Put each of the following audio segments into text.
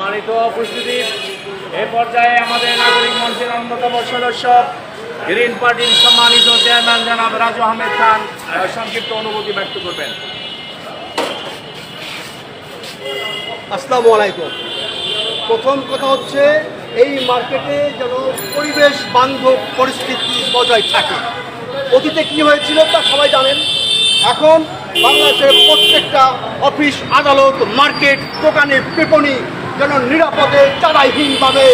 সম্মানিত উপস্থিতি। এ পর্যায়ে আমাদের নাগরিক মঞ্চের অন্যতম সদস্য গ্রিন পার্টির সম্মানিত চেয়ারম্যান জনাব রাজু আহমেদ খান সংক্ষিপ্ত অনুভূতি ব্যক্ত করবেন। আসসালামু আলাইকুম। প্রথম কথা হচ্ছে, এই মার্কেটে যেন পরিবেশ বান্ধব পরিস্থিতি বজায় থাকে। অতীতে কি হয়েছিল তা সবাই জানেন। এখন বাংলাদেশের প্রত্যেকটা অফিস, আদালত, মার্কেট দোকানে বিপণী যেন নিরাপদে চাঁদাইহীনভাবে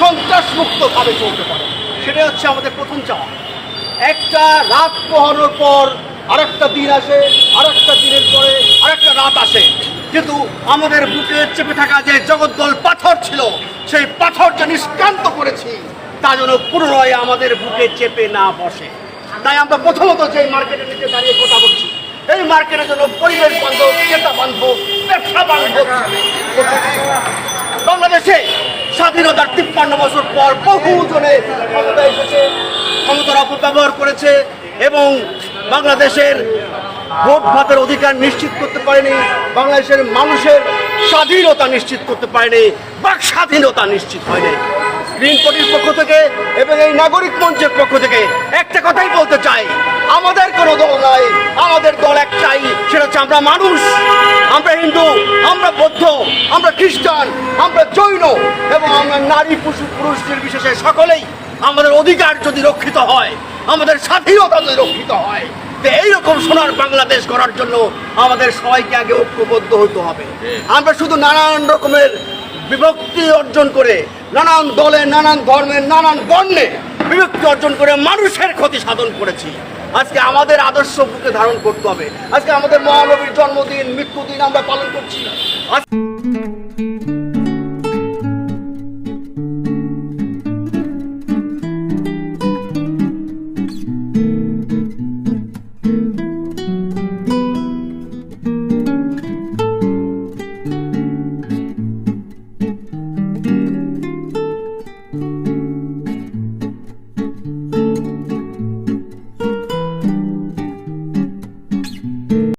সন্ত্রাসমুক্তভাবে চলতে পারে। সেটাই হচ্ছে আমাদের প্রথম চাওয়া। একটা রাত পোহানোর পর আরেকটা দিন আসে, আরেকটা দিনের পরে আরেকটা রাত আসে। কিন্তু আমাদের বুকে চেপে থাকা যে জগদ্দল পাথর ছিল, সেই পাথর যে নিষ্কান্ত করেছি, তা যেন পুনরায় আমাদের বুকে চেপে না বসে। তাই আমরা প্রথমত যে মার্কেটের নিচে দাঁড়িয়ে কথা বলছি, এই মার্কেটের জন্য পরিবেশ বান্ধব ক্রেতা বান্ধব, ব্যবসা বান্ধব। বাংলাদেশে স্বাধীনতার তিপ্পান্ন বছর পর বহু জনে ক্ষমতা এসেছে, ক্ষমতার অপব্যবহার করেছে এবং বাংলাদেশের ভোট ভাতের অধিকার নিশ্চিত করতে পারেনি, বাংলাদেশের মানুষের স্বাধীনতা নিশ্চিত করতে পারেনি, বাক স্বাধীনতা নিশ্চিত হয়নি। গ্রিন পার্টির পক্ষ থেকে এবং এই নাগরিক মঞ্চের পক্ষ থেকে একটা কথাই বলতে চাই, আমাদের কোনো দল নাই, আমাদের দল একটাই, সেটা হচ্ছে আমরা মানুষ। আমরা হিন্দু, আমরা বৌদ্ধ, আমরা খ্রিস্টান, আমরা জৈন এবং আমরা নারী, পুরুষ পুরুষ নির্বিশেষে সকলেই আমাদের অধিকার যদি রক্ষিত হয়, আমাদের স্বাধীনতা যদি রক্ষিত হয় এইরকম সোনার বাংলাদেশ করার জন্য আমাদের সবাইকে আগে ঐক্যবদ্ধ হতে হবে। আমরা শুধু নানান রকমের বিভক্তি অর্জন করে, নানান দলে, নানান ধর্মের নানান বর্ণে বিভক্তি অর্জন করে মানুষের ক্ষতি সাধন করেছি। আজকে আমাদের আদর্শ বুকে ধারণ করতে হবে। আজকে আমাদের মহানবীর জন্মদিন, মৃত্যুদিন আমরা পালন করছি আজ-